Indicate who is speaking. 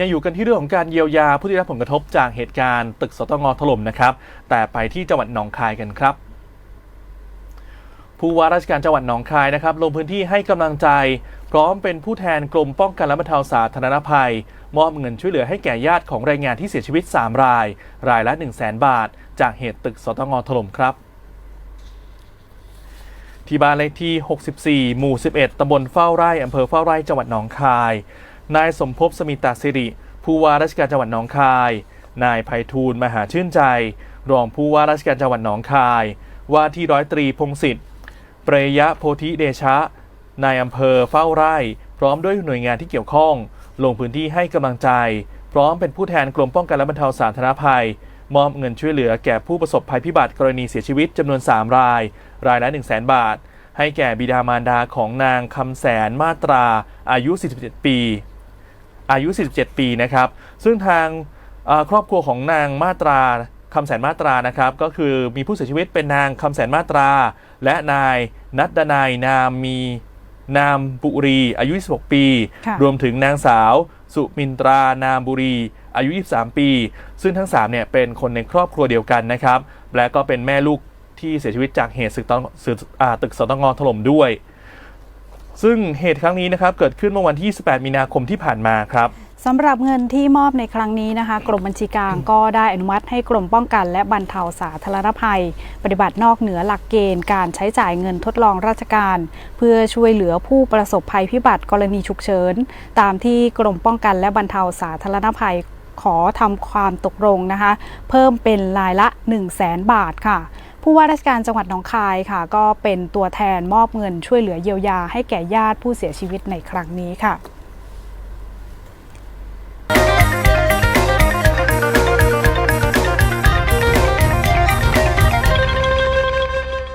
Speaker 1: ยังอยู่กันที่เรื่องของการเยียวยาผู้ที่ได้รับผลกระทบจากเหตุการณ์ตึกสตงถล่มนะครับ แต่ไปที่จังหวัดหนองคายกันครับผู้ว่าราชการจังหวัดหนองคายนะครับลงพื้นที่ให้กำลังใจ พร้อมเป็นผู้แทนกรมป้องกันและบรรเทาสาธารณภัย มอบเงินช่วยเหลือให้แก่ญาติของแรงงานที่เสียชีวิต 3 ราย รายละ 1 0 0 0 0แบาท จากเหตุตึกสตงถล่มครับ ที่บ้านเลขที่ 64 หมู่ 11ตำบลเฝ้าไร่อำเภอเฝ้าไร่จังหวัดหนองคาย นายสมภพสมิตาสิริ ผู้ว่าราชการจังหวัดหนองคาย นายไพฑูรย์มหาชื่นใจ รองผู้ว่าราชการจังหวัดหนองคาย ว่าที่ร้อยตรีพงศิษฐ์เปรยะโพธิเดชะ นายอำเภอเฝ้าไร่ พร้อมด้วยหน่วยงานที่เกี่ยวข้อง ลงพื้นที่ให้กำลังใจ พร้อมเป็นผู้แทนกรมป้องกันและบรรเทาสาธารณภัย มอบเงินช่วยเหลือแก่ผู้ประสบภัยพิบัติกรณีเสียชีวิตจำนวน 3 ราย รายละ 1 0 0 0 0แบาท ให้แก่บิดามารดาของนางคำแสนมาตราอายุ 47 ปี อายุ 47 ปีนะครับ ซึ่งทางเอ่อครอบครัวของนางมาตราคำแสนมาตรานะครับ ก็คือมีผู้เสียชีวิตเป็นนางคำแสนมาตรา และนายนัดดนายนามมีนามบุรี อายุ 26 ปี
Speaker 2: ค่ะ
Speaker 1: รวมถึงนางสาว สุมินตรานามบุรี อายุ 23 ปี ซึ่งทั้ง3เนี่ยเป็นคนในครอบครัวเดียวกันนะครับ และก็เป็นแม่ลูกที่เสียชีวิตจากเหตุสึกตองสึกอ่าตึกสตงถล่มด้วย ซึ่งเหตุครั้งนี้นะครับเกิดขึ้นเมื่อวันที่18มีนาคมที่ผ่านมาครับ
Speaker 2: สำหรับเงินที่มอบในครั้งนี้นะคะ กรมบัญชีกลางก็ได้อนุมัติให้กรมป้องกัน และบรรเทาสาธารณภัย ปฏิบัตินอกเหนือหลักเกณฑ์การใช้จ่ายเงินทดลองราชการ เพื่อช่วยเหลือผู้ประสบภัยพิบัติกรณีฉุกเฉิน ตามที่กรมป้องกันและบรรเทาสาธารณภัย ขอทำความตกลงนะคะ เพิ่มเป็นรายละ 1 0 0 0 0แสนบาทค่ะ ผู้ว่าราชการจังหวัดหนองคายค่ะ ก็เป็นตัวแทนมอบเงินช่วยเหลือเยียวยาให้แก่ญาติผู้เสียชีวิตในครั้งนี้ค่ะ